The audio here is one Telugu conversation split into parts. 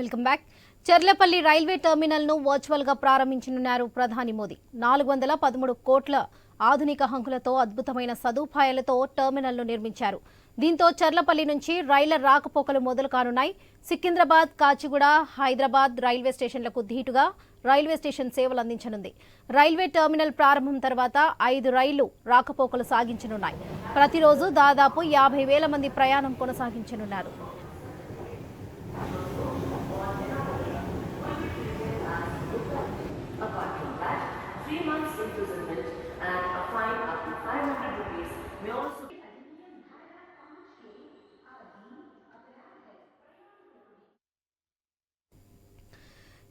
Welcome back. చెర్లపల్లి రైల్వే టెర్మినల్ను వర్చువల్గా ప్రారంభించనున్నారు ప్రధాని మోదీ. నాలుగు వందల పదమూడు కోట్ల ఆధునిక హంకులతో అద్భుతమైన సదుపాయాలతో టెర్మినల్ను నిర్మించారు. దీంతో చెర్లపల్లి నుంచి రైళ్ళ రాకపోకలు మొదలు కానున్నాయి. సికింద్రాబాద్ కాచిగూడ హైదరాబాద్ రైల్వే స్టేషన్లకు ధీటుగా రైల్వే స్టేషన్ సేవలు అందించనుంది. రైల్వే టెర్మినల్ ప్రారంభం తర్వాత ఐదు రైళ్ళు రాకపోకలు సాగించనున్నాయి. ప్రతిరోజు దాదాపు యాభై వేల మంది ప్రయాణం కొనసాగించనున్నారు. Three months imprisonment and a fine up to 500 rupees. May also be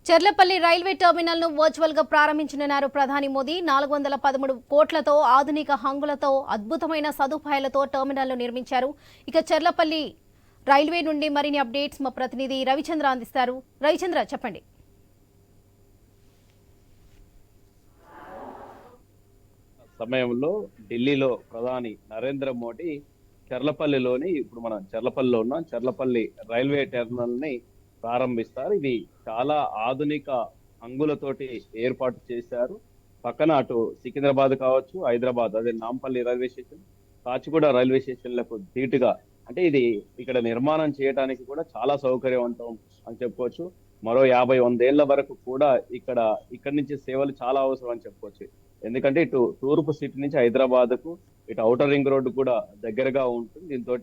Cherlapalli railway టెర్మినల్ను వర్చువల్గా ప్రారంభించనున్నారు ప్రధాని మోదీ. నాలుగు వందల పదమూడు కోట్లతో ఆధునిక హంగులతో అద్భుతమైన సదుపాయాలతో టెర్మినల్ను నిర్మించారు. ఇక చెర్లపల్లి రైల్వే నుండి మరిన్ని అప్డేట్స్ మా ప్రతినిధి రవిచంద్ర అందిస్తారు. రవిచంద్ర చెప్పండి. సమయంలో ఢిల్లీలో ప్రధాని నరేంద్ర మోడీ చెర్లపల్లిలోని ఇప్పుడు మనం చెర్లపల్లిలో ఉన్నాం చెర్లపల్లి రైల్వే టెర్మినల్ని ప్రారంభిస్తారు. ఇది చాలా ఆధునిక అంగులతోటి ఏర్పాటు చేశారు. పక్కన అటు సికింద్రాబాద్ కావచ్చు హైదరాబాద్ అదే Nampally railway station Kacheguda railway స్టేషన్లకు ధీటుగా అంటే ఇది ఇక్కడ నిర్మాణం చేయడానికి కూడా చాలా సౌకర్యవంతం అని చెప్పుకోవచ్చు. మరో యాభై వందేళ్ళ వరకు కూడా ఇక్కడ ఇక్కడి నుంచి సేవలు చాలా అవసరం అని చెప్పుకోవచ్చు. ఎందుకంటే ఇటు తూర్పు సిటీ నుంచి హైదరాబాద్కు ఇటు ఔటర్ రింగ్ రోడ్డు కూడా దగ్గరగా ఉంటుంది. దీంతో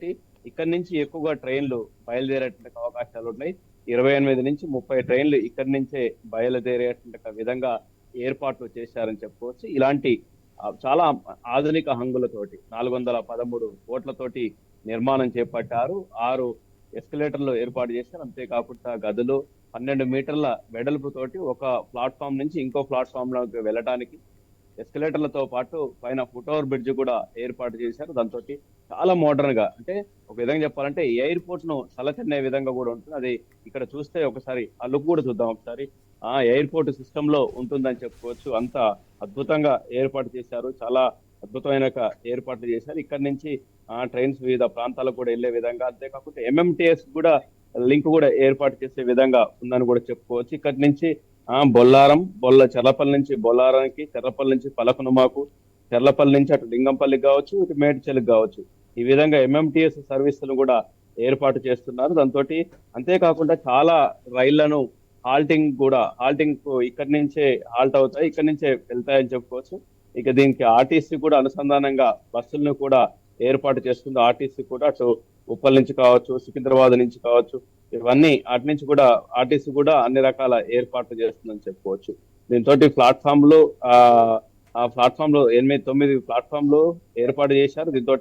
ఇక్కడి నుంచి ఎక్కువగా ట్రైన్లు బయలుదేరేటువంటి అవకాశాలు ఉన్నాయి. ఇరవై ఎనిమిది నుంచి ముప్పై ట్రైన్లు ఇక్కడి నుంచే బయలుదేరేటువంటి విధంగా ఏర్పాట్లు చేశారని చెప్పుకోవచ్చు. ఇలాంటి చాలా ఆధునిక హంగులతోటి నాలుగు వందల పదమూడు కోట్లతోటి నిర్మాణం చేపట్టారు. ఆరు ఎస్కలేటర్లు ఏర్పాటు చేశారు. అంతేకాకుండా గదులు పన్నెండు మీటర్ల వెడల్పుతోటి ఒక ప్లాట్ఫామ్ నుంచి ఇంకో ప్లాట్ఫామ్లోకి వెళ్ళడానికి ఎస్కలేటర్లతో పాటు పైన ఫుట్ ఓవర్ బ్రిడ్జ్ కూడా ఏర్పాటు చేశారు. దాంతో చాలా మోడర్న్గా అంటే ఒక విధంగా చెప్పాలంటే ఎయిర్పోర్ట్ను తలచెన్నే విధంగా కూడా ఉంటుంది. అది ఇక్కడ చూస్తే ఒకసారి ఆ లుక్ కూడా చూద్దాం ఒకసారి. ఆ ఎయిర్పోర్ట్ సిస్టమ్లో ఉంటుందని చెప్పుకోవచ్చు. అంత అద్భుతంగా ఏర్పాటు చేశారు. చాలా అద్భుతమైన ఏర్పాట్లు చేశారు. ఇక్కడ నుంచి ఆ ట్రైన్స్ వివిధ ప్రాంతాలకు కూడా వెళ్ళే విధంగా అంతేకాకుండా ఎంఎంటిఎస్ కూడా లింక్ కూడా ఏర్పాటు చేసే విధంగా ఉందని కూడా చెప్పుకోవచ్చు. ఇక్కడ నుంచి బొల్లారం బొల్ల చెర్లపల్లి నుంచి బొల్లారానికి చెర్లపల్లి నుంచి పలకనుమాకు చెర్లపల్లి నుంచి అటు లింగంపల్లికి కావచ్చు ఇటు మేడ్చల్కి కావచ్చు. ఈ విధంగా ఎంఎంటిఎస్ సర్వీసులు కూడా ఏర్పాటు చేస్తున్నారు. దాంతో అంతేకాకుండా చాలా రైళ్ళను హాల్టింగ్ కూడా హాల్టింగ్ ఇక్కడి నుంచే హాల్ట్ అవుతాయి ఇక్కడి నుంచే వెళ్తాయని చెప్పుకోవచ్చు. ఇక దీనికి ఆర్టీసీ కూడా అనుసంధానంగా బస్సులను కూడా ఏర్పాటు చేస్తుంది. ఆర్టీసీ కూడా అటు ఉప్పల్ నుంచి కావచ్చు సికింద్రాబాద్ నుంచి కావచ్చు ఇవన్నీ అటు నుంచి కూడా ఆర్టీసీ కూడా అన్ని రకాల ఏర్పాట్లు చేస్తుందని చెప్పుకోవచ్చు. దీంతో ప్లాట్ఫామ్లో ఆ ప్లాట్ఫామ్లో ఎనిమిది తొమ్మిది ప్లాట్ఫామ్లో ఏర్పాటు చేశారు. దీంతో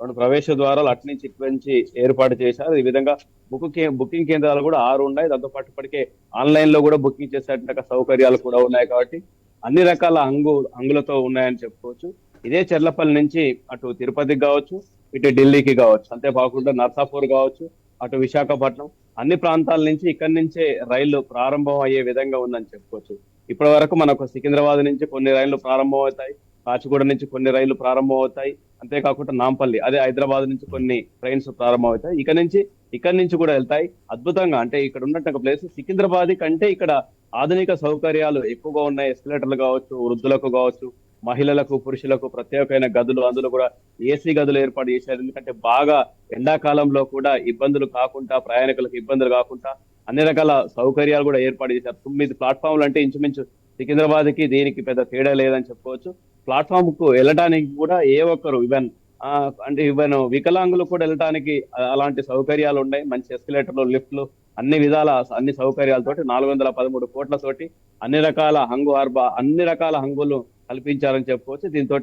రెండు ప్రవేశ ద్వారాలు అటు నుంచి ఇటు నుంచి ఏర్పాటు చేశారు. ఈ విధంగా బుక్ బుకింగ్ కేంద్రాలు కూడా ఆరు ఉన్నాయి. దాంతో పాటు ఇప్పటికే ఆన్లైన్లో కూడా బుకింగ్ చేసేట సౌకర్యాలు కూడా ఉన్నాయి కాబట్టి అన్ని రకాల అంగు అంగులతో ఉన్నాయని చెప్పుకోవచ్చు. ఇదే చెర్లపల్లి నుంచి అటు తిరుపతికి కావచ్చు ఇటు ఢిల్లీకి కావచ్చు. అంతేకాకుండా నర్సాపూర్ కావచ్చు అటు విశాఖపట్నం అన్ని ప్రాంతాల నుంచి ఇక్కడి నుంచే రైళ్ళు ప్రారంభం అయ్యే విధంగా ఉందని చెప్పుకోవచ్చు. ఇప్పటి వరకు మనకు సికింద్రాబాద్ నుంచి కొన్ని రైళ్ళు ప్రారంభం అవుతాయి కాచిగూడ నుంచి కొన్ని రైళ్ళు ప్రారంభం అవుతాయి అంతేకాకుండా నాంపల్లి అదే హైదరాబాద్ నుంచి కొన్ని ట్రైన్స్ ప్రారంభం అవుతాయి ఇక్కడ నుంచి ఇక్కడ నుంచి కూడా వెళ్తాయి. అద్భుతంగా అంటే ఇక్కడ ఉన్నట్టు ఒక ప్లేస్ సికింద్రాబాద్ కంటే ఇక్కడ ఆధునిక సౌకర్యాలు ఎక్కువగా ఉన్నాయి ఎస్కలేటర్లు కావచ్చు వృద్ధులకు కావచ్చు మహిళలకు పురుషులకు ప్రత్యేకమైన గదులు అందులో కూడా ఏసీ గదులు ఏర్పాటు చేశారు. ఎందుకంటే బాగా ఎండాకాలంలో కూడా ఇబ్బందులు కాకుండా ప్రయాణికులకు ఇబ్బందులు కాకుండా అన్ని రకాల సౌకర్యాలు కూడా ఏర్పాటు చేశారు. తొమ్మిది ప్లాట్ఫామ్లు అంటే ఇంచుమించు సికింద్రాబాద్కి దీనికి పెద్ద తేడా లేదని చెప్పుకోవచ్చు. ప్లాట్ఫామ్కు వెళ్ళడానికి కూడా ఏ ఒక్కరు ఈవెన్ ఆ, అంటే ఈవెన్ వికలాంగులు కూడా వెళ్ళడానికి అలాంటి సౌకర్యాలు ఉన్నాయి. మంచి ఎస్కలేటర్లు లిఫ్ట్లు అన్ని విధాల అన్ని సౌకర్యాలతోటి నాలుగు వందల పదమూడు కోట్లతోటి అన్ని రకాల హంగు ఆర్బా అన్ని రకాల హంగులు కల్పించారని చెప్పుకోవచ్చు. దీంతో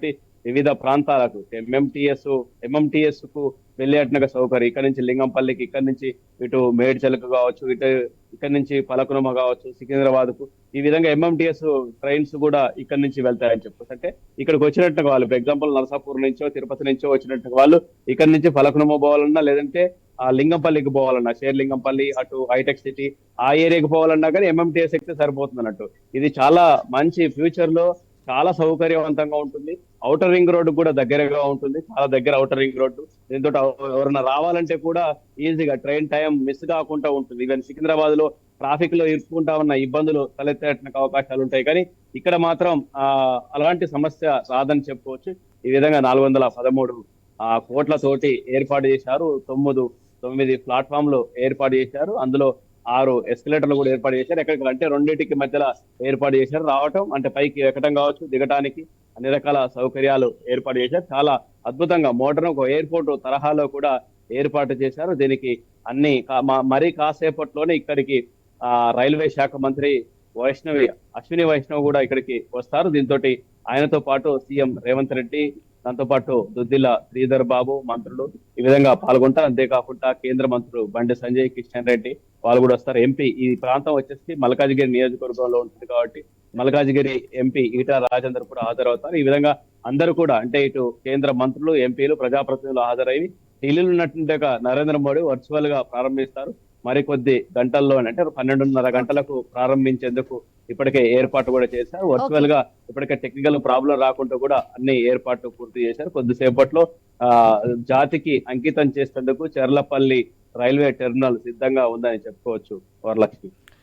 వివిధ ప్రాంతాలకు ఎంఎంటిఎస్ ఎంఎంటిఎస్కు వెళ్ళేట్టుగా సౌకర్యం. ఇక్కడ నుంచి లింగంపల్లికి ఇక్కడ నుంచి ఇటు మేడ్చలకు కావచ్చు ఇటు ఇక్కడ నుంచి పలకునమ కావచ్చు సికింద్రాబాద్కు ఈ విధంగా ఎంఎంటిఎస్ ట్రైన్స్ కూడా ఇక్కడ నుంచి వెళ్తాయని చెప్పొచ్చు అంటే ఇక్కడికి వచ్చినట్టుగా వాళ్ళు ఫర్ ఎగ్జాంపుల్ నరసాపూర్ నుంచో తిరుపతి నుంచో వచ్చినట్టుగా వాళ్ళు ఇక్కడ నుంచి పలకునమ పోవాలన్నా లేదంటే ఆ లింగంపల్లికి పోవాలన్నా షేర్ లింగంపల్లి అటు హైటెక్ సిటీ ఆ ఏరియాకి పోవాలన్నా కానీ ఎంఎంటిఎస్ ఎక్కితే సరిపోతుంది అన్నట్టు ఇది చాలా మంచి ఫ్యూచర్లో చాలా సౌకర్యవంతంగా ఉంటుంది. ఔటర్ రింగ్ రోడ్డు కూడా దగ్గరగా ఉంటుంది. చాలా దగ్గర ఔటర్ రింగ్ రోడ్డు దీంతో ఎవరైనా రావాలంటే కూడా ఈజీగా ట్రైన్ టైం మిస్ కాకుండా ఉంటుంది. ఈవెన్ సికింద్రాబాద్లో ట్రాఫిక్లో ఇరుక్కుంటా ఉన్న ఇబ్బందులు తలెత్తడానికి అవకాశాలు ఉంటాయి. కానీ ఇక్కడ మాత్రం ఆ అలాంటి సమస్య రాదని చెప్పుకోవచ్చు. ఈ విధంగా నాలుగు వందల పదమూడు ఆ కోట్లతోటి ఏర్పాటు చేశారు. తొమ్మిది తొమ్మిది ప్లాట్ఫామ్లు ఏర్పాటు చేశారు. అందులో ఆరు ఎస్కలేటర్లు కూడా ఏర్పాటు చేశారు. ఎక్కడికి అంటే రెండింటికి మధ్యలో ఏర్పాటు చేశారు. రావటం అంటే పైకి ఎక్కడం కావచ్చు దిగటానికి అన్ని రకాల సౌకర్యాలు ఏర్పాటు చేశారు. చాలా అద్భుతంగా మోడర్న్ ఒక ఎయిర్పోర్ట్ తరహాలో కూడా ఏర్పాటు చేశారు. దీనికి అన్ని మరీ కాసేపట్లోనే ఇక్కడికి ఆ రైల్వే శాఖ మంత్రి వైష్ణవి అశ్విని వైష్ణవ్ కూడా ఇక్కడికి వస్తారు. దీంతో ఆయనతో పాటు సీఎం రేవంత్ రెడ్డి దాంతోపాటు దుద్దిల శ్రీధర్ బాబు మంత్రులు ఈ విధంగా పాల్గొంటారు. అంతేకాకుండా కేంద్ర మంత్రులు బండి సంజయ్ కిషన్ రెడ్డి వాళ్ళు కూడా వస్తారు. ఎంపీ ఈ ప్రాంతం వచ్చేసి మల్కాజిగిరి నియోజకవర్గంలో ఉంటుంది కాబట్టి మల్కాజిగిరి ఎంపీ ఈటా రాజేందర్ కూడా హాజరవుతారు. ఈ విధంగా అందరూ కూడా అంటే ఇటు కేంద్ర మంత్రులు ఎంపీలు ప్రజాప్రతినిధులు హాజరై ఢిల్లీలో ఉన్నట్టుగా నరేంద్ర మోడీ వర్చువల్గా ప్రారంభిస్తారు. మరికొద్ది గంటల్లో అంటే పన్నెండున్నర గంటలకు ప్రారంభించేందుకు ఇప్పటికే ఏర్పాటు కూడా చేశారు. వర్చువల్గా ఇప్పటికే టెక్నికల్ ప్రాబ్లం రాకుండా కూడా అన్ని ఏర్పాట్లు పూర్తి చేశారు. కొద్దిసేపట్లో ఆ జాతికి అంకితం చేసేందుకు చెర్లపల్లి రైల్వే టెర్మినల్ సిద్ధంగా ఉందని చెప్పుకోవచ్చు వరలక్ష్మి.